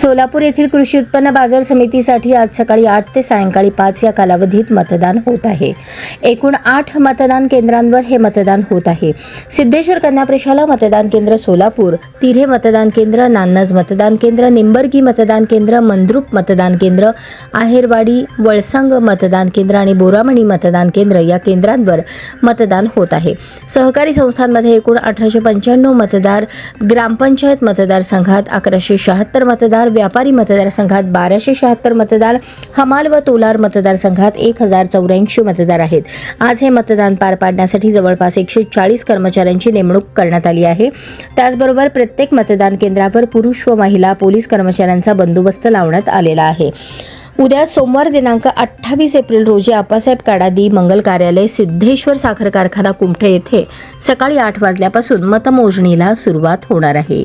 सोलापूर येथील कृषी उत्पन्न बाजार समितीसाठी आज सकाळी आठ ते सायंकाळी पाच या कालावधीत मतदान होत आहे. एकूण आठ मतदान केंद्रांवर हे मतदान होत आहे. सिद्धेश्वर कन्याप्रशाला मतदान केंद्र सोलापूर तिरे मतदान केंद्र नान्नज मतदान केंद्र निंबर्गी मतदान केंद्र मंद्रुप मतदान केंद्र आहेरवाडी वळसंग मतदान केंद्र आणि बोरामणी मतदान केंद्र या केंद्रांवर मतदान होत आहे. सहकारी संस्थांमध्ये एकूण अठराशे पंच्याण्णव मतदार ग्रामपंचायत मतदारसंघात अकराशे शहात्तर मतदार व्यापारी मतदारसंघात बाराशे शहात्तर मतदार हमाल व तोलार मतदारसंघात एक हजार चौऱ्याऐंशी मतदार आहेत. आज हे मतदान पार पाडण्यासाठी जवळपास एकशे चाळीस कर्मचाऱ्यांची नेमणूक करण्यात आली आहे. त्याचबरोबर प्रत्येक मतदान केंद्रावर पुरुष व महिला पोलीस कर्मचाऱ्यांचा बंदोबस्त लावण्यात आलेला आहे. उद्या सोमवार दिनांक अठ्ठावीस एप्रिल रोजी आप्पासाहेब काडादी मंगल कार्यालय सिद्धेश्वर साखर कारखाना कुमठे येथे सकाळी आठ वाजल्यापासून मतमोजणीला सुरुवात होणार आहे.